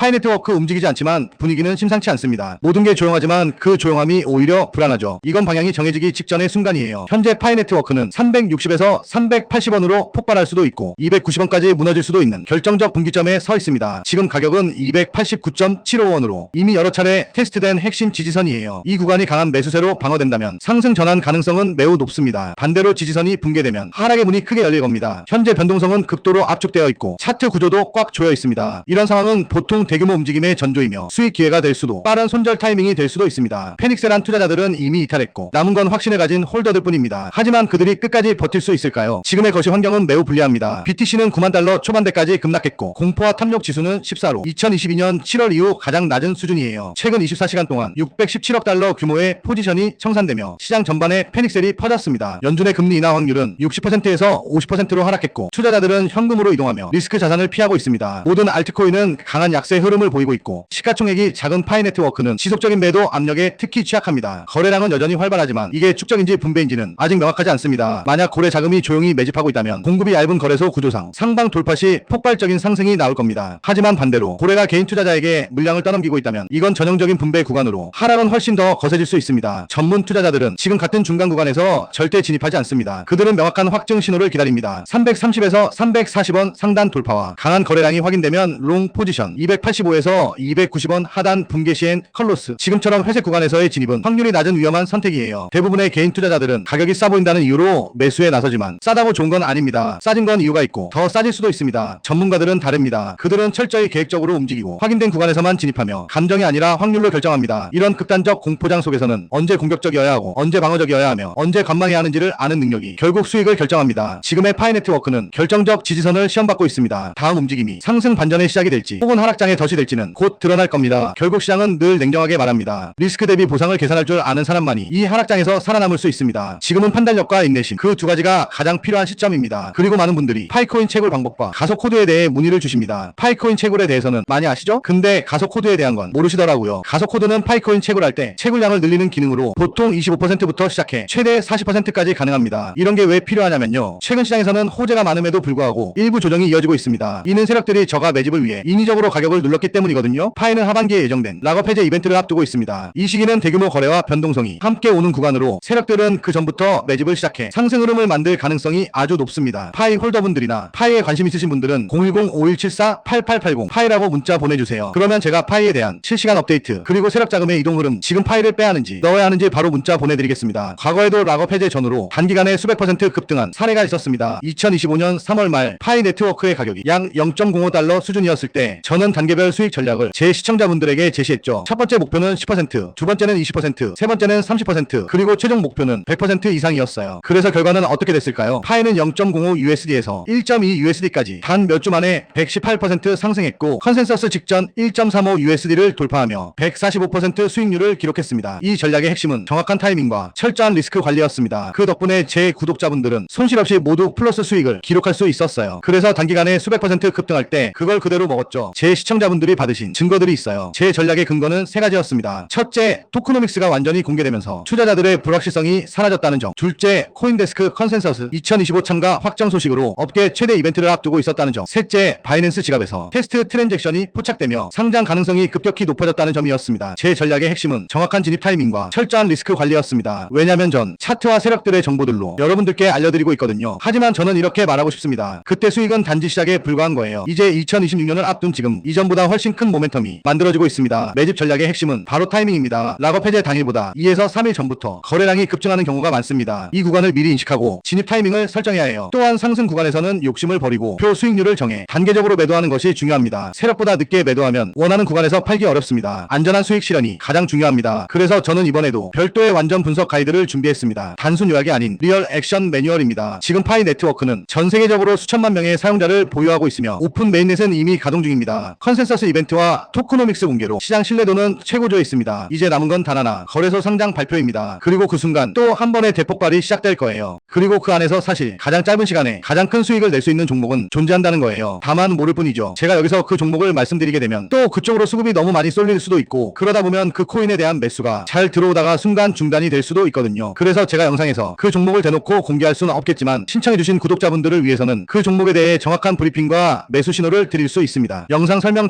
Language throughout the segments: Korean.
파이 네트워크 움직이지 않지만 분위기는 심상치 않습니다. 모든 게 조용하지만 그 조용함이 오히려 불안하죠. 이건 방향이 정해지기 직전의 순간이에요. 현재 파이 네트워크는 360에서 380원으로 폭발할 수도 있고 290원까지 무너질 수도 있는 결정적 분기점에 서 있습니다. 지금 가격은 289.75원으로 이미 여러 차례 테스트된 핵심 지지선이에요. 이 구간이 강한 매수세로 방어된다면 상승 전환 가능성은 매우 높습니다. 반대로 지지선이 붕괴되면 하락의 문이 크게 열릴 겁니다. 현재 변동성은 극도로 압축되어 있고 차트 구조도 꽉 조여 있습니다. 이런 상황은 보통 대규모 움직임의 전조이며 수익 기회가 될 수도 빠른 손절 타이밍이 될 수도 있습니다. 페닉스란 투자자들은 이미 이탈했고 남은 건 확신을 가진 홀더들 뿐입니다. 하지만 그들이 끝까지 버틸 수 있을까요? 지금의 거시 환경은 매우 불리합니다. BTC는 9만 달러 초반대까지 급락했고 공포와 탐욕 지수는 14로 2022년 7월 이후 가장 낮은 수준이에요. 최근 24시간 동안 617억 달러 규모의 포지션이 청산되며 시장 전반에 패닉셀이 퍼졌습니다. 연준의 금리 인하 확률은 60%에서 50%로 하락했고 투자자들은 현금으로 이동하며 리스크 자산을 피하고 있습니다. 모든 알트코인은 강한 약세 흐름을 보이고 있고 시가총액이 작은 파이 네트워크는 지속적인 매도 압력에 특히 취약합니다. 거래량은 여전히 활발하지만 이게 축적인지 분배인지는 아직 명확하지 않습니다. 만약 고래 자금이 조용히 매집하고 있다면 공급이 얇은 거래소 구조상 상방 돌파 시 폭발적인 상승이 나올 겁니다. 하지만 반대로 고래가 개인 투자자에게 물량을 떠넘기고 있다면 이건 전형적인 분배 구간으로 하락은 훨씬 더 거세질 수 있습니다. 전문 투자자들은 지금 같은 중간 구간에서 절대 진입하지 않습니다. 그들은 명확한 확증 신호를 기다립니다. 330에서 340원 상단 돌파와 강한 거래량이 확인되면 롱 포지션 285에서 290원 하단 붕괴 시엔 컬로스 지금처럼 회색 구간에서의 진입은 확률이 낮은 위험한 선택이에요. 대부분의 개인 투자자들은 가격이 싸 보인다는 이유로 매수에 나서지만 싸다고 좋은 건 아닙니다. 싸진 건 이유가 있고 더 싸질 수도 있습니다. 전문가들은 다릅니다. 그들은 철저히 계획적으로 움직이고 확인된 구간에서만 진입하며 감정이 아니라 확률로 결정합니다. 이런 극단적 공포장 속에서는 언제 공격적이어야 하고 언제 방어적이어야 하며 언제 관망해야 하는지를 아는 능력이 결국 수익을 결정합니다. 지금의 파이 네트워크는 결정적 지지선을 시험받고 있습니다. 다음 움직임이 상승 반전의 시작이 될지 혹은 하락장의 덫이 될지는 곧 드러날 겁니다. 결국 시장은 늘 냉정하게 말합니다. 리스크 대비 보상을 계산할 줄 아는 사람만이 이 하락장에서 살아남을 수 있습니다. 지금은 판단력과 인내심 그 두 가지가 가장 필요한 시점입니다. 그리고 많은 분들이 파이코인 채굴 방법과 가속 코드에 대해 문의를 주십니다. 파이코인 채굴에 대해서는 많이 아시죠? 근데 가속 코드에 대한 건 모르시더라고요. 가속 코드는 파이코인 채굴할 때 채굴량을 늘리는 기능으로 보통 25%부터 시작해 최대 40%까지 가능합니다. 이런 게 왜 필요하냐면요. 최근 시장에서는 호재가 많음에도 불구하고 일부 조정이 이어지고 있습니다. 이는 세력들이 저가 매집을 위해 인위적으로 가격을 눌렀기 때문이거든요. 파이는 하반기에 예정된 락업 해제 이벤트를 앞두고 있습니다. 이 시기는 대규모 거래와 변동성이 함께 오는 구간으로 세력들은 그 전부터 매집을 시작해 상승 흐름을 만들 가능성이 아주 높습니다. 파이 홀더분들이나 파이에 관심 있으신 분들은 010-5174-8880 파이라고 문자 보내주세요. 그러면 제가 파이에 대한 실시간 업데이트 그리고 세력 자금의 이동 흐름 지금 파이를 빼야 하는지 넣어야 하는지 바로 문자 보내드리겠습니다. 과거에도 락업 해제 전후로 단기간에 수백 퍼센트 급등한 사례가 있었습니다. 2025년 3월 말 파이 네트워크의 가격이 약 0.05달러 수준이었을 때 저는 단 계별 수익 전략을 제 시청자분들에게 제시했죠. 첫 번째 목표는 10%, 두 번째는 20%, 세 번째는 30%, 그리고 최종 목표는 100% 이상이었어요. 그래서 결과는 어떻게 됐을까요? 파이는 0.05 USD에서 1.2 USD까지 단 몇 주 만에 118% 상승했고 컨센서스 직전 1.35 USD를 돌파하며 145% 수익률을 기록했습니다. 이 전략의 핵심은 정확한 타이밍과 철저한 리스크 관리였습니다. 그 덕분에 제 구독자분들은 손실 없이 모두 플러스 수익을 기록할 수 있었어요. 그래서 단기간에 수백 퍼센트 급등할 때 그걸 그대로 먹었죠. 제 시청자분들이 받으신 증거들이 있어요. 제 전략의 근거는 세 가지였습니다. 첫째, 토크노믹스가 완전히 공개되면서 투자자들의 불확실성이 사라졌다는 점. 둘째, 코인데스크 컨센서스 2025 참가 확정 소식으로 업계 최대 이벤트를 앞두고 있었다는 점. 셋째, 바이낸스 지갑에서 테스트 트랜잭션이 포착되며 상장 가능성이 급격히 높아졌다는 점이었습니다. 제 전략의 핵심은 정확한 진입 타이밍과 철저한 리스크 관리였습니다. 왜냐면 전 차트와 세력들의 정보들로 여러분들께 알려드리고 있거든요. 하지만 저는 이렇게 말하고 싶습니다. 그때 수익은 단지 시작에 불과한 거예요. 이제 2026년을 앞둔 지금 이전 보다 훨씬 큰 모멘텀이 만들어지고 있습니다. 매집 전략의 핵심은 바로 타이밍입니다. 락업 해제 당일보다 2에서 3일 전부터 거래량이 급증하는 경우가 많습니다. 이 구간을 미리 인식하고 진입 타이밍을 설정해야 해요. 또한 상승 구간에서는 욕심을 버리고 표 수익률을 정해 단계적으로 매도하는 것이 중요합니다. 세력보다 늦게 매도하면 원하는 구간에서 팔기 어렵습니다. 안전한 수익 실현이 가장 중요합니다. 그래서 저는 이번에도 별도의 완전 분석 가이드를 준비했습니다. 단순 요약이 아닌 리얼 액션 매뉴얼입니다. 지금 파이 네트워크는 전 세계적으로 수천만 명의 사용자를 보유하고 있으며 오픈 메인넷은 이미 가동 중입니다. 컨 센서스 이벤트와 토크노믹스 공개로 시장 신뢰도는 최고조에 있습니다. 이제 남은 건 단 하나 거래소 상장 발표입니다. 그리고 그 순간 또 한 번의 대폭발이 시작될 거예요. 그리고 그 안에서 사실 가장 짧은 시간에 가장 큰 수익을 낼 수 있는 종목은 존재한다는 거예요. 다만 모를 뿐이죠. 제가 여기서 그 종목을 말씀드리게 되면 또 그쪽으로 수급이 너무 많이 쏠릴 수도 있고 그러다 보면 그 코인에 대한 매수가 잘 들어오다가 순간 중단이 될 수도 있거든요. 그래서 제가 영상에서 그 종목을 대놓고 공개할 수는 없겠지만 신청해주신 구독자분들을 위해서는 그 종목에 대해 정확한 브리핑과 매수 신호를 드릴 수 있습니다. 영상 설명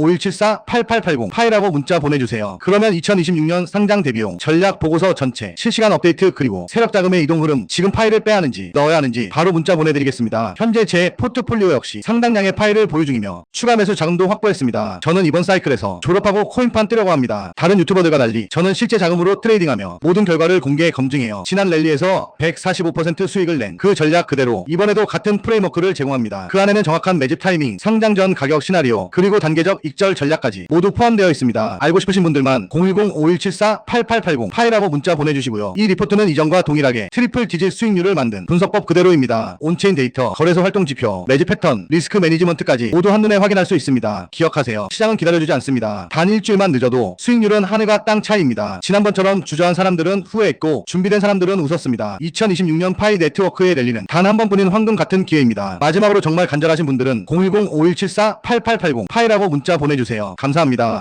010-5174-8880 파이라고 문자 보내주세요. 그러면 2026년 상장 대비용, 전략 보고서 전체, 실시간 업데이트 그리고 세력 자금의 이동 흐름, 지금 파일을 빼야 하는지 넣어야 하는지 바로 문자 보내드리겠습니다. 현재 제 포트폴리오 역시 상당량의 파일을 보유 중이며 추가 매수 자금도 확보했습니다. 저는 이번 사이클에서 졸업하고 코인판 뜨려고 합니다. 다른 유튜버들과 달리 저는 실제 자금으로 트레이딩하며 모든 결과를 공개 검증해요. 지난 랠리에서 145% 수익을 낸 그 전략 그대로 이번에도 같은 프레임워크를 제공합니다. 그 안에는 정확한 매집 타이밍, 상장 전 가격 시나리오, 그리고 단계적 익절 전략까지 모두 포함되어 있습니다. 알고 싶으신 분들만 010-5174-8880 파이라고 문자 보내주시고요. 이 리포트는 이전과 동일하게 트리플 디짓 수익률을 만든 분석법 그대로입니다. 온체인 데이터, 거래소 활동 지표, 매집 패턴, 리스크 매니지먼트까지 모두 한눈에 확인할 수 있습니다. 기억하세요. 시장은 기다려주지 않습니다. 단 일주일만 늦어도 수익률은 하늘과 땅 차이입니다. 지난번처럼 주저한 사람들은 후회했고 준비된 사람들은 웃었습니다. 2026년 파이 네트워크의 랠리는 단 한 번뿐인 황금 같은 기회입니다. 마지막으로 정말 간절하신 분들은 010-5174-8880 파이라고 문자 보내주세요. 감사합니다.